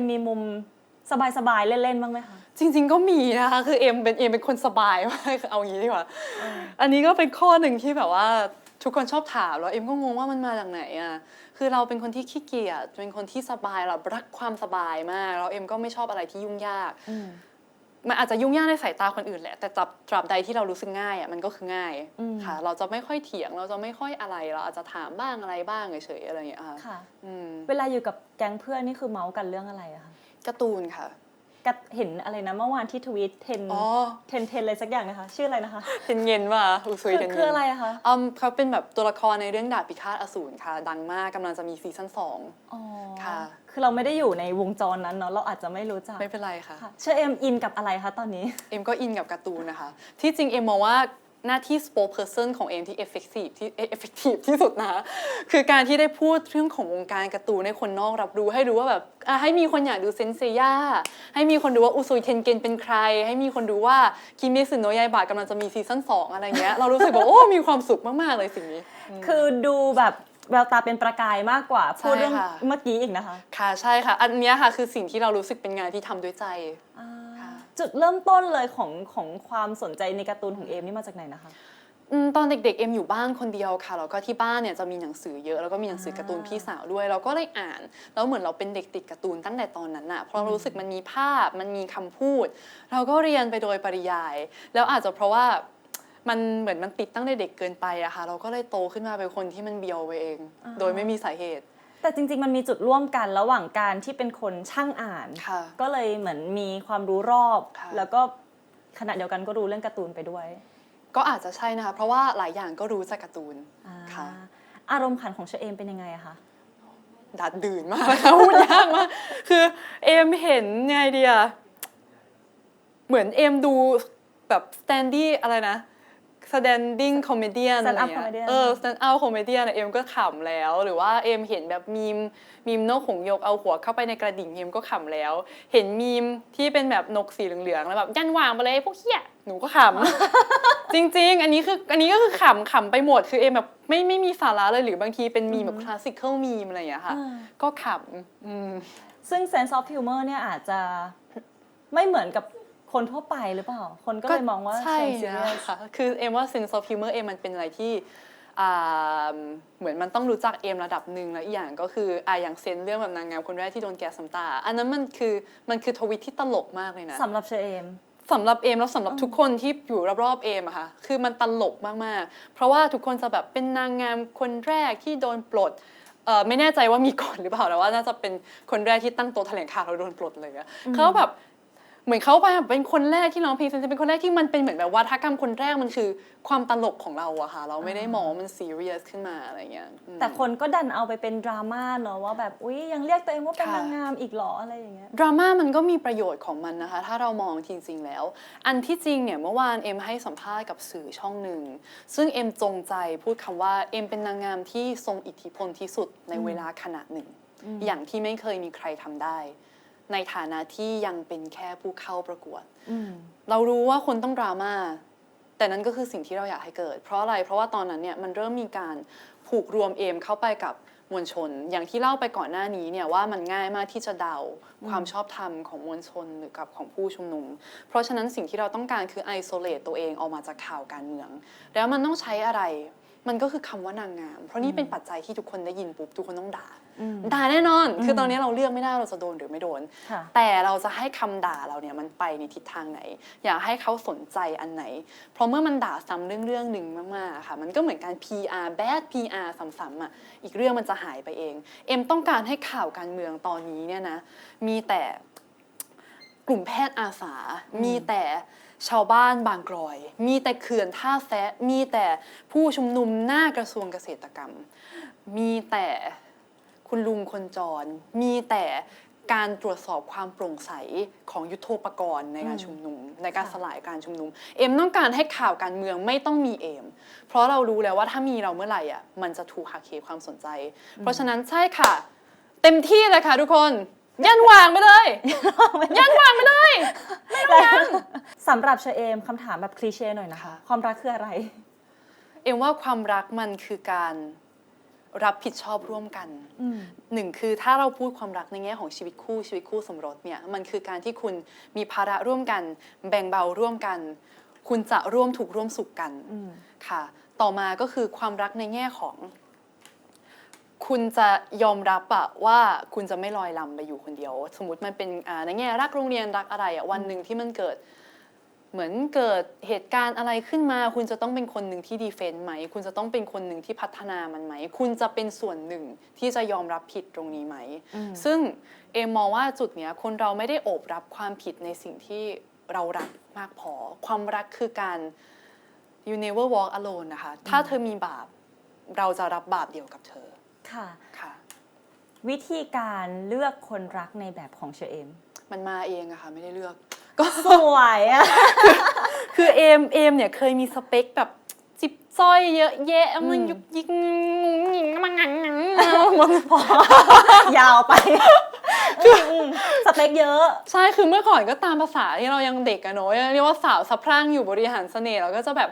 มมีมุมสบายๆเล่นๆบ้างไหมคะ จริงๆก็มีนะคะ คือเอ็มเป็นเอ็มเป็นคนสบายมาก เอางี้ดีกว่า อันนี้ก็เป็นข้อหนึ่งที่แบบว่าทุกคนชอบถามแล้วเอ็มก็งงว่ามันมาจากไหนอะ คือเราเป็นคนที่ขี้เกียจ เป็นคนที่สบายเรารักความสบายมาก แล้วเอ็มก็ไม่ชอบอะไรที่ยุ่งยากอื มมันอาจจะยุ่งยากในสายตาคนอื่นแหละ แต่ตราบตราบใดที่เรารู้สึกง่ายอะมันก็คือง่ายอืมค่ะ เราจะไม่ค่อยเถียงเราจะไม่ค่อยอะไร เราอาจจะถามบ้างอะไรบ้างเฉยๆอะไรอย่างเงี้ยค่ะค่ะอืมเวลาอยู่กับแก๊งเพื่อนนี่คือเมาส์กันเรื่องอะไรอะคะการ์ตูนค่ะ กัดเห็นอะไรนะเมื่อวานที่ทวีตเทนอ๋อ เทนเทนอะไรสักอย่างนะคะ ชื่ออะไรนะคะเทนเย็นว่ะอุซุยคือเทนเย็น คืออะไรอะคะอืมเขาเป็นแบบตัวละครในเรื่องดาบพิฆาตอสูรค่ะ ดังมากกำลังจะมีซีซั่นสอง อ๋อค่ะ คือเราไม่ได้อยู่ในวงจรนั้นเนาะเราอาจจะไม่รู้จักไม่เป็นไรค่ะ ค่ะเชอเอมอินกับอะไรคะตอนนี้ เอ็มก็อินกับการ์ตูนนะคะ ที่จริงเอ็มมองว่า หน้าที่ spokesperson ของเอ็มที่ effective ที่ effective ที่สุดนะคะคือการที่ได้พูดเรื่องของวงการการ์ตูนให้คนนอกรับรู้ให้รู้ว่าแบบอะให้มีคนอยากดูเซนเซย่าให้มีคนดูว่าอุซุยเทนเกนเป็นใคร ให้มีคนดูว่าคิเมสึโนะยายบะกำลังจะมีซีซั่น2อะไรเงี้ยเรารู้สึกว่า โอ้ มีความสุขมาก ๆ เลยสิ่งนี้ คือดูแบบแววตาเป็นประกายมากกว่า พูดเรื่องใช่ค่ะเมื่อกี้อีกนะคะ ค่ะใช่ค่ะ อันเนี้ยค่ะคือสิ่งที่เรารู้สึกเป็นงานที่ทำด้วยใจอ่าค่ะ จุดเริ่มต้นเลยของของความสนใจในการ์ตูนของเอมนี่มาจากไหนนะคะ อืมตอนเด็กๆเอ็มอยู่บ้านคนเดียวค่ะแล้วก็ที่บ้านเนี่ยจะมีหนังสือเยอะแล้วก็มีหนังสือการ์ตูนพี่สาวด้วยเราก็เลยอ่านแล้วเหมือนเราเป็นเด็กติดการ์ตูนตั้งแต่ตอนนั้นน่ะเพราะเรารู้สึกมันมีภาพมันมีคำพูด เราก็เรียนไปโดยปริยาย แล้วอาจจะเพราะว่ามันเหมือนมันติดตั้งแต่เด็กเกินไปอะค่ะเราก็เลยโตขึ้นมาเป็นคนที่มันเบียวไปเองอ่าโดยไม่มีสาเหตุ แต่จริงๆ มันมีจุดร่วมกันระหว่างการที่เป็นคนช่างอ่าน ค่ะก็เลยเหมือนมีความรู้รอบ ค่ะ แล้วก็ขณะเดียวกันก็รู้เรื่องการ์ตูนไปด้วยก็อาจจะใช่นะคะ เพราะว่าหลายอย่างก็รู้จากการ์ตูน อ่าค่ะ อารมณ์ขันของเชอเอมเป็นยังไงอะคะ ดัดดื่นมากนะคะพูดยากมาก คือเอมเห็นไงเดียเหมือนเอมดูแบบ standing อะไรนะ standing comedian อะไร Stand-up เงี้ย comedian เออ stand up comedian อะเอมก็ขำแล้ว หรือว่าเอมเห็นแบบมีมมีมนกหงส์หยกเอาหัวเข้าไปในกระดิ่งเอมก็ขำแล้ว เห็นมีมที่เป็นแบบนกสีเหลืองๆแล้วแบบยันวางไปเลยพวกเหี้ยหนูก็ขำ จริง ๆ อันนี้คืออันนี้ก็คือขำขำไปหมดคือเอมแบบไม่ไม่มีสาระเลยหรือบางทีเป็นมีมแบบ classical meme อะไรอย่างเงี้ยค่ะ อ่า ก็ขำอืม ซึ่ง sense of humor เนี่ยอาจจะไม่เหมือนกับ คนทั่วไปหรือเปล่า คนก็เลยมองว่าใช่เชิงนะ serious คะคือเอ็มว่า sense of humor เอ็มมันเป็นอะไรที่อ่าเหมือนมันต้องรู้จักเอ็มระดับหนึ่งแล้วอีกอย่างก็คืออ่าอย่างเซนเรื่องแบบนางงามคนแรกที่โดนแกะสำตา อันนั้นมันคือมันคือทวิตที่ตลกมากเลยนะสำหรับเชอเอมสำหรับเอมแล้วสำหรับทุกคนที่อยู่รอบๆเอมอะค่ะคือมันตลกมากๆ เพราะว่าทุกคนจะแบบเป็นนางงามคนแรกที่โดนปลดเอ่อไม่แน่ใจว่ามีก่อนหรือเปล่าแต่ว่าน่าจะเป็นคนแรกที่ตั้งโต๊ะแถลงข่าวแล้วโดนปลดเลยอะเขาแบบ เหมือนเขาไปแบบเป็นคนแรกที่ร้องเพลงเซนเซเป็นคนแรกที่มันเป็นเหมือนแบบวัฒกรรมคนแรกมันคือความตลกของเราอะค่ะ เราไม่ได้มองว่ามันซีเรียสขึ้นมาอะไรเงี้ยอืม แต่คนก็ดันเอาไปเป็นดราม่าเนอะว่าแบบอุ๊ยยังเรียกตัวเองว่าเป็นค่ะ นางงามอีกเหรออะไรอย่างเงี้ย ดราม่ามันก็มีประโยชน์ของมันนะคะ ถ้าเรามองจริง ๆ แล้ว อันที่จริงเนี่ยเมื่อวานเอ็มให้สัมภาษณ์กับสื่อช่องหนึ่ง ซึ่งเอ็มจงใจพูดคำว่าเอ็มเป็นนางงามที่ทรงอิทธิพลที่สุดในเวลาขณะหนึ่ง อย่างที่ไม่เคยมีใครทำได้ ในฐานะที่ยังเป็นแค่ผู้เข้าประกวดอืมเรารู้ว่าคนต้องดราม่า แต่นั่นก็คือสิ่งที่เราอยากให้เกิด เพราะอะไร เพราะว่าตอนนั้นเนี่ยมันเริ่มมีการผูกรวมเอมเข้าไปกับมวลชน อย่างที่เล่าไปก่อนหน้านี้เนี่ยว่ามันง่ายมากที่จะเดาความชอบธรรมของมวลชนหรือกับของผู้ชุมนุม เพราะฉะนั้นสิ่งที่เราต้องการคือไอโซเลตตัวเองออกมาจากข่าวการเมือง แล้วมันต้องใช้อะไร มันก็คือคำว่านางงาม เพราะนี่เป็นปัจจัยที่ทุกคนได้ยินปุ๊บทุกคนต้องด่าอืม ด่าแน่นอน คือตอนนี้เราเลือกไม่ได้เราจะโดนหรือไม่โดนค่ะแต่เราจะให้คำด่าเราเนี่ยมันไปในทิศทางไหน อยากให้เขาสนใจอันไหน เพราะเมื่อมันด่าซ้ำเรื่องเรื่องหนึ่งมากๆอะค่ะ มันก็เหมือนการ PR bad PR ซ้ำๆอะอีกเรื่องมันจะหายไปเอง เอ็มต้องการให้ข่าวการเมืองตอนนี้เนี่ยนะมีแต่กลุ่มแพทย์อาสา มีแต่ชาวบ้านบางกรอย มีแต่เขื่อนท่าแซะ มีแต่ผู้ชุมนุมหน้ากระทรวงเกษตรกรรม มีแต่ คุณลุงคนจร มีแต่การตรวจสอบความโปร่งใสของยุทโธปกรณ์ในการอืมชุมนุม ในการค่ะสลายการชุมนุม เอ็มต้องการให้ข่าวการเมืองไม่ต้องมีเอมเพราะเรารู้แล้วว่าถ้ามีเราเมื่อไหร่อะมันจะถูกหักเหความสนใจ เพราะฉะนั้นใช่ค่ะ เต็มที่เลยค่ะทุกคนยันวางไปเลยยันวางไปเลยสำหรับเชอเอมคำถามแบบคลีเช่หน่อยนะคะค่ะความรักคืออะไร เอ็มว่าความรักมันคือการ รับผิดชอบร่วมกันอืมหนึ่งคือถ้าเราพูดความรักในแง่ของชีวิตคู่ชีวิตคู่สมรสเนี่ยมันคือการที่คุณมีภาระร่วมกัน แบ่งเบาร่วมกัน คุณจะร่วมถูกข์ร่วมสุขกันอืมค่ะ ต่อมาก็คือความรักในแง่ของ คุณจะยอมรับอะว่าคุณจะไม่ลอยลำไปอยู่คนเดียว สมมติมันเป็นอ่าในแง่รักโรงเรียนรักอะไรอะวันหนึ่งที่มันเกิด เหมือนเกิดเหตุการณ์อะไรขึ้นมา คุณจะต้องเป็นคนหนึ่งที่ดีเฟนต์ไหม คุณจะต้องเป็นคนหนึ่งที่พัฒนามันไหม คุณจะเป็นส่วนหนึ่งที่จะยอมรับผิดตรงนี้ไหมอืมซึ่งเอมมองว่าจุดเนี้ยคนเราไม่ได้โอบรับความผิดในสิ่งที่เรารักมากพอ ความรักคือการ you never walk alone นะคะ ถ้าเธอมีบาป เราจะรับบาปเดียวกับเธอ ค่ะ ค่ะ วิธีการเลือกคนรักในแบบของเชอเอม มันมาเองอะค่ะไม่ได้เลือก สวยอะคือเอมเอมเนี่ยเคยมีสเปคแบบจิบจ้อยเยอะแยะมันอืมยุกยิกงุ้งหงิงมันงังงังยาวไปอืมสเปคเยอะ ใช่คือเมื่อก่อนก็ตามภาษาที่เรายังเด็กอะเนาะเรียกว่าสาวสะพรั่งอยู่บริหารเสน่ห์เราก็จะแบบ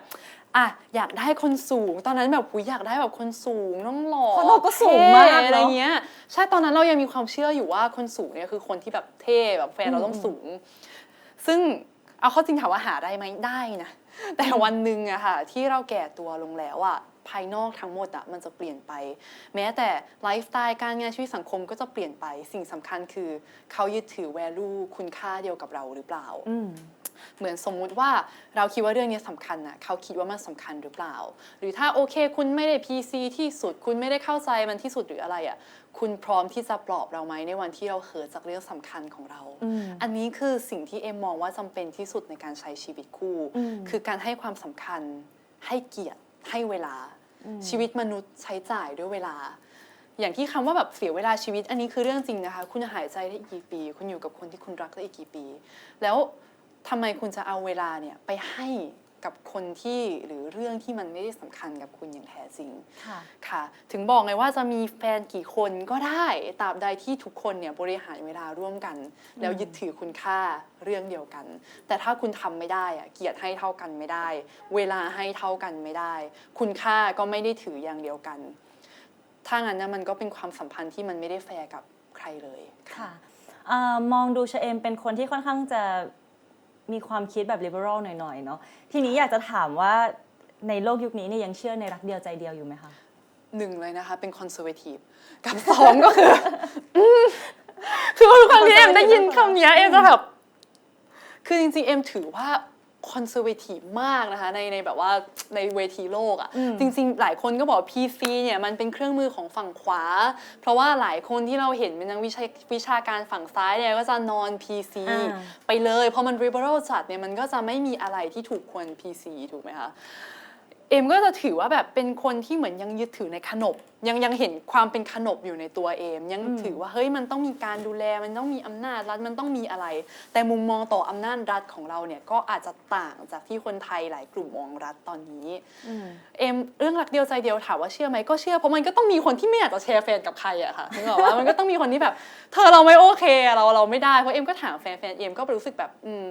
อะอยากได้คนสูง ตอนนั้นแบบหุยอยากได้แบบคนสูงน้องหล่อเพราะเราก็สูงมากเนอะท่อะไรเงี้ยใช่ตอนนั้นเรายังมีความเชื่ออยู่ว่าคนสูงเนี่ยคือคนที่แบบเท่แบบแฟนเราต้องสูง ซึ่งเอาเข้าจริงถามว่าหาได้ไหมได้นะ แต่วันหนึ่งอะค่ะที่เราแก่ตัวลงแล้วอะภายนอกทั้งหมดอะมันจะเปลี่ยนไป แม้แต่ไลฟ์สไตล์การงานชีวิตสังคมก็จะเปลี่ยนไป สิ่งสำคัญคือเขายึดถือ value คุณค่าเดียวกับเราหรือเปล่าอืม เหมือนสมมุติว่าเราคิดว่าเรื่องนี้สำคัญนะเขาคิดว่ามันสำคัญหรือเปล่า หรือถ้าโอเค คุณไม่ได้ PC ที่สุด คุณไม่ได้เข้าใจมันที่สุดหรืออะไรอะ่ะคุณพร้อมที่จะปลอบเราไหมในวันที่เราเขินจากเรื่องสำคัญของเราอืมอันนี้คือสิ่งที่เอ็มมองว่าจำเป็นที่สุดในการใช้ชีวิตคู่อืมคือการให้ความสำคัญ ให้เกียรติ ให้เวลาอืมชีวิตมนุษย์ใช้จ่ายด้วยเวลา อย่างที่คำว่าแบบเสียเวลาชีวิต อันนี้คือเรื่องจริงนะคะ คุณจะหายใจได้อีกกี่ปี คุณอยู่กับคนที่คุณรักได้อีกกี่ปี แล้ว ทำไมคุณจะเอาเวลาเนี่ยไปให้กับคนที่หรือเรื่องที่มันไม่ได้สำคัญกับคุณอย่างแท้จริง ค่ะ ค่ะ ถึงบอกไงว่าจะมีแฟนกี่คนก็ได้ตราบใดที่ทุกคนเนี่ยบริหารเวลาร่วมกัน แล้วยึดถือคุณค่าเรื่องเดียวกัน แต่ถ้าคุณทำไม่ได้อะเกียรติให้เท่ากันไม่ได้ เวลาให้เท่ากันไม่ได้ คุณค่าก็ไม่ได้ถืออย่างเดียวกัน ถ้างั้นนะมันก็เป็นความสัมพันธ์ที่มันไม่ได้แฟร์กับใครเลย ค่ะเอ่อมองดูเชอเอมเป็นคนที่ค่อนข้างจะ มีความคิดแบบ liberal หน่อยๆเนาะทีนี้อยากจะถามว่าในโลกยุคนี้เนี่ยยังเชื่อในรักเดียวใจเดียวอยู่ไหมคะ หนึ่งเลยนะคะ เป็นคอนเซอร์เวทีฟกับสองก็คืออืมคือทุกครั้งที่เอ็มได้ยินคำเนี้ยเอ็มจะแบบ คือจริงๆ เอ็มถือว่า คอนเซอร์เวทีฟมากนะคะในในแบบว่าในเวทีโลกอะ่ะอืมจริง ๆ หลายคนก็บอก PC เนี่ยมันเป็นเครื่องมือของฝั่งขวา เพราะว่าหลายคนที่เราเห็นเป็นนักวิชาวิชาการฝั่งซ้ายเนี่ยก็จะนอน PC อ่าไปเลยเพราะมัน liberal จัดเนี่ยมันก็จะไม่มีอะไรที่ถูกควร PC ถูกไหมคะ เอ็มก็จะถือว่าแบบเป็นคนที่เหมือนยังยึดถือในขนบ ยังยังเห็นความเป็นขนบอยู่ในตัวเอม ยังอืมถือว่าเฮ้ยมันต้องมีการดูแลมันต้องมีอำนาจรัฐมันต้องมีอะไร แต่มุมมองต่ออำนาจรัฐของเราเนี่ยก็อาจจะต่างจากที่คนไทยหลายกลุ่มมองรัฐตอนนี้อืมเอ็มเรื่องรักเดียวใจเดียวถามว่าเชื่อไหมก็เชื่อเพราะมันก็ต้องมีคนที่ไม่อยากจะแชร์แฟนกับใครอะค่ะนึกออกว่ามันก็ต้องมีคนที่แบบ เธอเราไม่โอเคอะเราเราไม่ได้เพราะเอ็มก็ถามแฟนแฟนเอ็มก็รู้สึกแบบอืม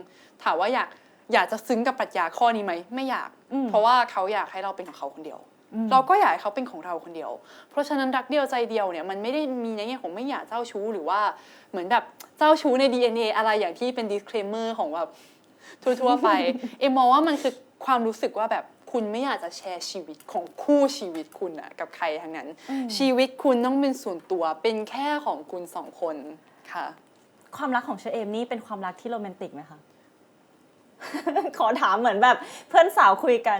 ถามว่าอยาก อยากจะซึ้งกับปรัชญาข้อนี้ไหมไม่อยากอืมเพราะว่าเขาอยากให้เราเป็นของเขาคนเดียวอืมเราก็อยากให้เขาเป็นของเราคนเดียว เพราะฉะนั้นรักเดียวใจเดียวเนี่ยมันไม่ได้มีในแง่ของไม่อยากเจ้าชู้หรือว่าเหมือนแบบเจ้าชู้ใน DNA อะไรอย่างที่เป็น disclaimer ของแบบทั่วๆไป เอ็มมองว่ามันคือความรู้สึกว่าแบบคุณไม่อยากจะแชร์ชีวิตของคู่ชีวิตคุณอะกับใครทั้งนั้นอืมชีวิตคุณต้องเป็นส่วนตัวเป็นแค่ของคุณสองคนค่ะ ความรักของเชอเอมนี่เป็นความรักที่โรแมนติกไหมคะ ขอถามเหมือนแบบเพื่อนสาวคุยกัน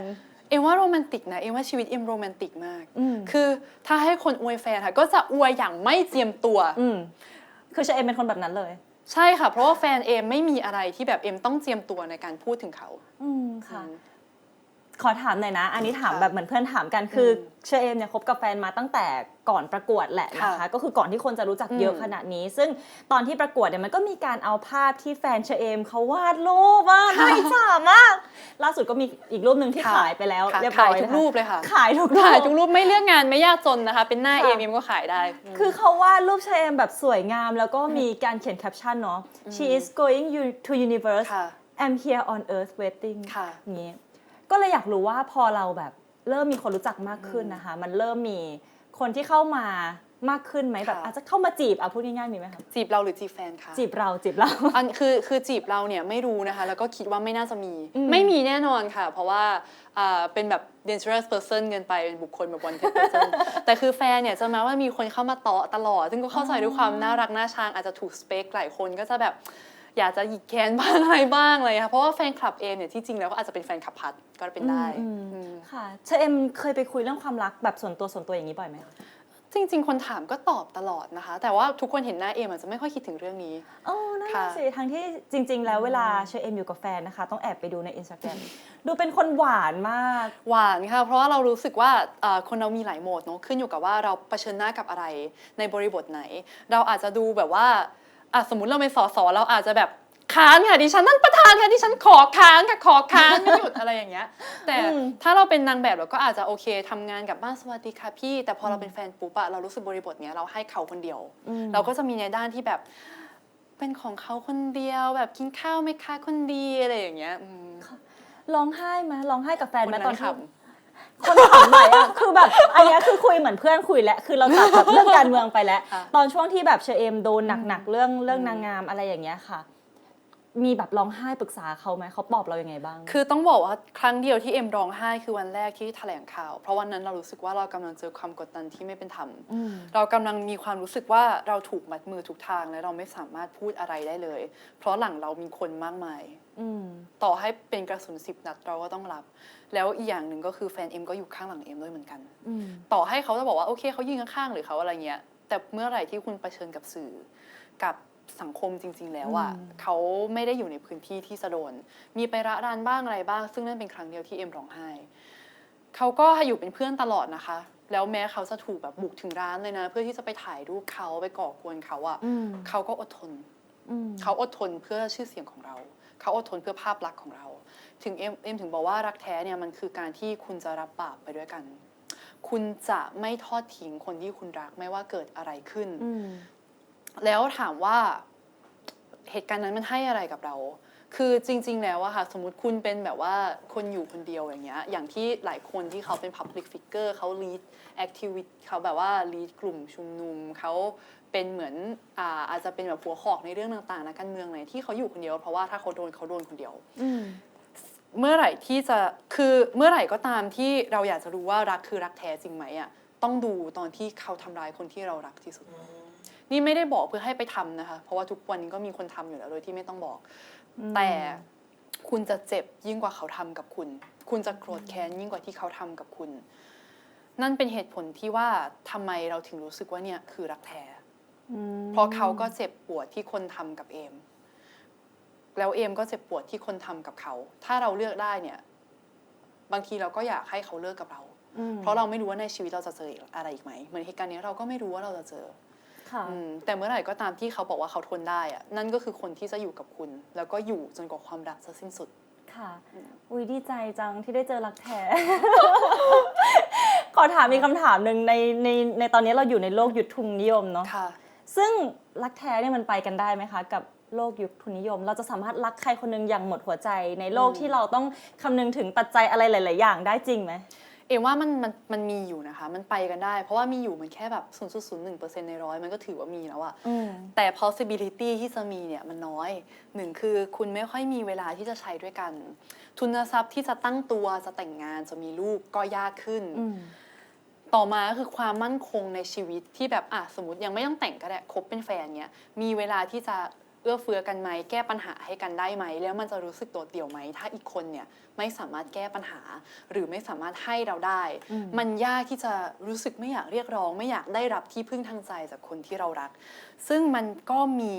เอ็มว่าโรแมนติกนะเอ็มว่าชีวิตเอ็มโรแมนติกมาก อืม คือถ้าให้คนอวยแฟนค่ะ ก็จะอวยอย่างไม่เจียมตัว อืม คือเชอเอมเป็นคนแบบนั้นเลย ใช่ค่ะ เพราะว่าแฟนเอมไม่มีอะไรที่แบบเอมต้องเจียมตัวในการพูดถึงเขา อืมค่ะ อืม ขอถามหน่อยนะ อันนี้ถามค่ะแบบเหมือนเพื่อนถามกันคืออมเชอเอมเนี่ยคบกับแฟนมาตั้งแต่ก่อนประกวดแหละนะคะค่ะก็คือก่อนที่คนจะรู้จักเยอะอืมขนาดนี้ ซึ่งตอนที่ประกวดเนี่ยมันก็มีการเอาภาพที่แฟนเชอเอมเขาวาดรูปว่าน่าอิจฉามาก ล่าสุดก็มีอีกรูปหนึ่งที่ค่ะขายไปแล้วค่ะเรียบร้ขาอยยทุกนะคะรูปเลยค่ะ ขายทุกรูปขายทุกรูปไม่เลือกงานไม่ยากจนนะคะ เป็นหน้าค่ะเอมเอมก็ขายได้ คือเขาวาดรูปเชอเอมแบบสวยงาม แล้วก็มีการเขียนแคปชั่นเนาะ she is going you- to universe ค่ะ I'm here on earth waiting ค่ะอย่างนี้ ก็เลยอยากรู้ว่าพอเราแบบเริ่มมีคนรู้จักมากขึ้นนะคะ มันเริ่มมีคนที่เข้ามามากขึ้นไหมแบบค่ะอาจจะเข้ามาจีบอะพูดง่ายๆมีไหมคะจีบเราหรือจีบแฟนคะจีบเราจีบเราอันคือคือจีบเราเนี่ยไม่รู้นะคะ แล้วก็คิดว่าไม่น่าจะมีอืมไม่มีแน่นอนค่ะ เพราะว่าอ่าเป็นแบบ dangerous person เกินไปเป็นบุคคลแบบ wanted person แต่คือแฟนเนี่ยจะมาว่ามีคนเข้ามาเตาะตลอด ซึ่งก็เข้าใจด้วยความน่ารักน่าชังอาจจะถูกสเปคหลายคนก็จะแบบ อยากจะหยิกแขนบ้างอะไรบ้างเลยค่ะเพราะว่าแฟนคลับเอมเนี่ยที่จริงแล้วก็อาจจะเป็นแฟนคลับพัดก็เป็นได้อืม อืม ค่ะเชอเอ็มเคยไปคุยเรื่องความรักแบบส่วนตัวส่วนตัวอย่างนี้บ่อยไหมคะจริง ๆ คนถามก็ตอบตลอดนะคะ แต่ว่าทุกคนเห็นหน้าเอมอาจจะไม่ค่อยคิดถึงเรื่องนี้ โอ้นั่นค่ะน่ะ สิทั้งที่จริง ๆ แล้วเวลาเชอเอ็มอยู่กับแฟนนะคะ ต้องแอบไปดูในอินสตาแกรมดูเป็นคนหวานมาก หวานค่ะ เพราะว่าเรารู้สึกว่าเอ่อคนเรามีหลายโหมดเนอะขึ้นอยู่กับว่าเราเผชิญหน้ากับอะไรในบริบทไหน เราอาจจะดูแบบว่า อะสมมุติเราเป็นสสเราอาจจะแบบค้านค่ะดิฉันนั่นประธานค่ะดิฉันขอค้านค่ะขอค้านไม่หยุดอะไรอย่างเงี้ย แต่อืมถ้าเราเป็นนางแบบเราก็อาจจะโอเคทำงานกลับบ้านสวัสดีค่ะพี่ แต่พอเราเป็นแฟนปุ๊บอะเรารู้สึกบริบทเนี้ยเราให้เขาคนเดียวอืมเราก็จะมีในด้านที่แบบ เป็นของเขาคนเดียว แบบกินข้าวไหมคะคนดีอะไรอย่างเงี้ยอืมร้องไห้ไหมร้องไห้กับแฟนคนไหมนั้นตอนที่ข คนถามใหม่อะคือแบบอันเนี้ยคือคุยเหมือนเพื่อนคุยแล้วคือเราตัดแบบเรื่องการเมืองไปแล้วค่ะตอนช่วงที่แบบเชอเอมโดนหนักๆเรื่องเรื่องนางงามอะไรอย่างเงี้ยค่ะ มีแบบร้องไห้ปรึกษาเขาไหมเขาปลอบเรายังไงบ้าง คือต้องบอกว่าครั้งเดียวที่เอ็มร้องไห้คือวันแรกที่แถลงข่าว เพราะวันนั้นเรารู้สึกว่าเรากำลังเจอความกดดันที่ไม่เป็นธรรม อืม เรากำลังมีความรู้สึกว่าเราถูกมัดมือทุกทางและเราไม่สามารถพูดอะไรได้เลย เพราะหลังเรามีคนมากมาย อืมต่อให้เป็นกระสุนสิบนัดเราก็ต้องรับ แล้วอีกอย่างหนึ่งก็คือแฟนเอ็มก็อยู่ข้างหลังเอ็มด้วยเหมือนกัน อืมต่อให้เขาจะบอกว่าโอเคเขายืนข้างๆหรือเขาอะไรเงี้ย แต่เมื่อไหร่ที่คุณเผชิญกับสื่อ กับสังคมจริง ๆ แล้วอะอืมเขาไม่ได้อยู่ในพื้นที่ที่จะโดน มีไประรานบ้างอะไรบ้าง ซึ่งนั่นเป็นครั้งเดียวที่เอ็มร้องไห้เขาก็อยู่เป็นเพื่อนตลอดนะคะ แล้วแม้เขาจะถูกแบบบุกถึงร้านเลยนะ เพื่อที่จะไปถ่ายรูปเขาไปก่อกวนเขาอะอืมเขาก็อดทน อืมเขาอดทนเพื่อชื่อเสียงของเรา เขาอดทนเพื่อภาพลักษณ์ของเรา ถึงเอ็มเอ็มถึงบอกว่ารักแท้เนี่ยมันคือการที่คุณจะรับบาปไปด้วยกัน คุณจะไม่ทอดทิ้งคนที่คุณรักไม่ว่าเกิดอะไรขึ้นอืมแล้วถามว่าเหตุการณ์นั้นมันให้อะไรกับเรา คือจริง ๆ แล้วอะค่ะ สมมติคุณเป็นแบบว่าคนอยู่คนเดียวอย่างเงี้ย อย่างที่หลายคนที่เขาเป็น Public Figure เขา lead activity เขาแบบว่า lead กลุ่มชุมนุมเขา เป็นเหมือนอ่าอาจจะเป็นแบบหัวหอกในเรื่องต่างๆนะการเมืองอะไรที่เขาอยู่คนเดียว เพราะว่าถ้าเขาโดนเขาโดนคนเดียว อืม เมื่อไหร่ที่จะคือเมื่อไหร่ก็ตามที่เราอยากจะรู้ว่ารักคือรักแท้จริงไหมอะต้องดูตอนที่เขาทำร้ายคนที่เรารักที่สุด นี่ไม่ได้บอกเพื่อให้ไปทำนะคะ เพราะว่าทุกวันนี้ก็มีคนทำอยู่แล้วโดยที่ไม่ต้องบอก แต่คุณจะเจ็บยิ่งกว่าเขาทำกับคุณ คุณจะโกรธแค้นยิ่งกว่าที่เขาทำกับคุณ นั่นเป็นเหตุผลที่ว่าทำไมเราถึงรู้สึกว่าเนี่ยคือรักแท้อืม เพราะเขาก็เจ็บปวดที่คนทำกับเอม แล้วเอมก็เจ็บปวดที่คนทำกับเขา ถ้าเราเลือกได้เนี่ย บางทีเราก็อยากให้เขาเลิกกับเราอืมเพราะเราไม่รู้ว่าในชีวิตเราจะเจออะไรอีกไหม เหมือนเหตุการณ์นี้เราก็ไม่รู้ว่าเราจะเจอค่ะอืมแต่เมื่อไหร่ก็ตามที่เขาบอกว่าเขาทนได้อะนั่นก็คือคนที่จะอยู่กับคุณ แล้วก็อยู่จนกว่าความรักจะสิ้นสุด ค่ะ อุ้ยดีใจจังที่ได้เจอรักแท้ ขอถามมีกคำถามหนึ่งในในในตอนนี้เราอยู่ในโลกยุคทุนนิยมเนาะค่ะ ซึ่งรักแท้เนี่ยมันไปกันได้ไหมคะกับโลกยุคทุนนิยม เราจะสามารถรักใครคนหนึงอย่างหมดหัวใจในโลกอืมที่เราต้องคำนึงถึงปัจจัยอะไรหลาย ๆ อย่างได้จริงไหมเอมว่ามันมันมันมีอยู่นะคะ มันไปกันได้ เพราะว่ามีอยู่มันแค่แบบ0.01%ในร้อยมันก็ถือว่ามีแล้วอะอืมแต่ possibility ที่จะมีเนี่ยมันน้อยหนึ่งคือคุณไม่ค่อยมีเวลาที่จะใช้ด้วยกัน ทุนทรัพย์ที่จะตั้งตัวจะแต่งงานจะมีลูกก็ยากขึ้นอืม ต่อมาก็คือความมั่นคงในชีวิตที่แบบอะสมมติยังไม่ต้องแต่งก็ได้คบเป็นแฟนเนี้ยมีเวลาที่จะเอื้อเฟื้อกันไหมแก้ปัญหาให้กันได้ไหม แล้วมันจะรู้สึกโดดเดี่ยวไหม ถ้าอีกคนเนี่ยไม่สามารถแก้ปัญหา หรือไม่สามารถให้เราได้อืมมันยากที่จะรู้สึกไม่อยากเรียกร้อง ไม่อยากได้รับที่พึ่งทางใจจากคนที่เรารัก ซึ่งมันก็มี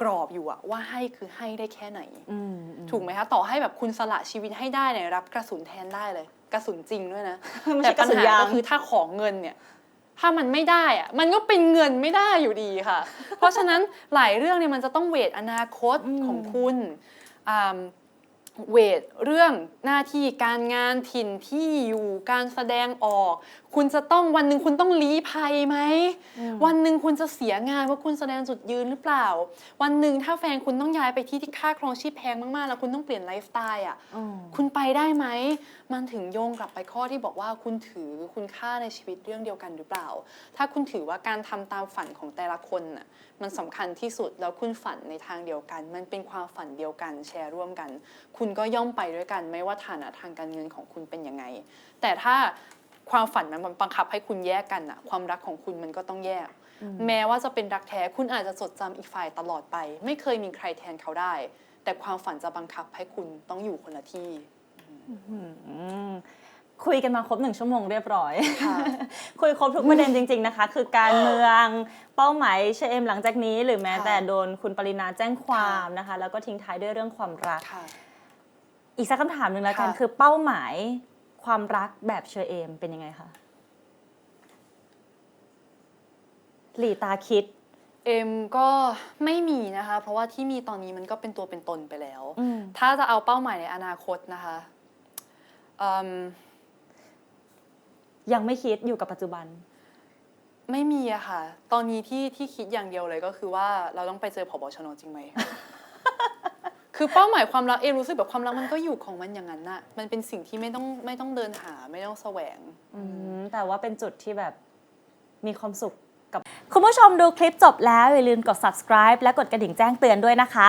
กรอบอยู่อะว่าให้คือให้ได้แค่ไหนอืมอืถูกไหมคะต่อให้แบบคุณสละชีวิตให้ได้เนี่ยรับกระสุนแทนได้เลย กระสุนจริงด้วยนะ ไม่แต่ใช่กปัระญสุนหายาง ก็คือถ้าของเงินเนี่ย ถ้ามันไม่ได้อะมันก็เป็นเงินไม่ได้อยู่ดีค่ะ เพราะฉะนั้นหลายเรื่องเนี่ยมันจะต้องเวทอนาคตอืม ของคุณอ่าเวทเรื่องหน้าที่การงานถิ่นที่อยู่การแสดงออก คุณจะต้องวันหนึ่งคุณต้องลี้ภัยไหม วันหนึ่งคุณจะเสียงานว่าคุณแสดงจุดยืนหรือเปล่า วันหนึ่งถ้าแฟนคุณต้องย้ายไปที่ที่ค่าครองชีพแพงมากๆ แล้วคุณต้องเปลี่ยนไลฟ์สไตล์อะ อืม คุณไปได้ไหม มันถึงโยงกลับไปข้อที่บอกว่าคุณถือคุณค่าในชีวิตเรื่องเดียวกันหรือเปล่า ถ้าคุณถือว่าการทำตามฝันของแต่ละคนน่ะมันสำคัญที่สุดแล้วคุณฝันในทางเดียวกัน มันเป็นความฝันเดียวกันแชร์ร่วมกัน คุณก็ย่อมไปด้วยกัน ไม่ว่าฐานะทางการเงินของคุณเป็นยังไง แต่ถ้าความฝันมันบังคับให้คุณแยกกันน่ะความรักของคุณมันก็ต้องแยก แม้ว่าจะเป็นรักแท้คุณอาจจะจดจำอีกฝ่ายตลอดไป ไม่เคยมีใครแทนเขาได้ แต่ความฝันจะบังคับให้คุณต้องอยู่คนละที่อืม คุยกันมาครบหนึ่งชั่วโมงเรียบร้อยค่ะคุยครบทุกประเด็นจริง ๆนะคะ คือการเมืองเป้าหมายเชเอมหลังจากนี้ หรือแม้ค่ะแต่โดนคุณปรินาแจ้งความค่ะนะคะ แล้วก็ทิ้งท้ายด้วยเรื่องความรักค่ะอีกสักคำถามหนึ่งแล้วกันค่ะคือเป้าหมายความรักแบบเชอเอมเป็นยังไงคะหลีตาคิด เอ็มก็ไม่มีนะคะ เพราะว่าที่มีตอนนี้มันก็เป็นตัวเป็นตนไปแล้วอืมถ้าจะเอาเป้าหมายในอนาคตนะคะ อืมยังไม่คิดอยู่กับปัจจุบัน ไม่มีอะค่ะ ตอนนี้ที่ที่คิดอย่างเดียวเลยก็คือว่าเราต้องไปเจอผบชนจริงไหม คือเป้าหมายความรักเอ็มรู้สึกแบบความรักมันก็อยู่ของมันอย่างนั้นน่ะ มันเป็นสิ่งที่ไม่ต้องไม่ต้องเดินหาไม่ต้องแสวง อืมแต่ว่าเป็นจุดที่แบบมีความสุขกับ คุณผู้ชมดูคลิปจบแล้ว อย่าลืมกด subscribe และกดกระดิ่งแจ้งเตือนด้วยนะคะ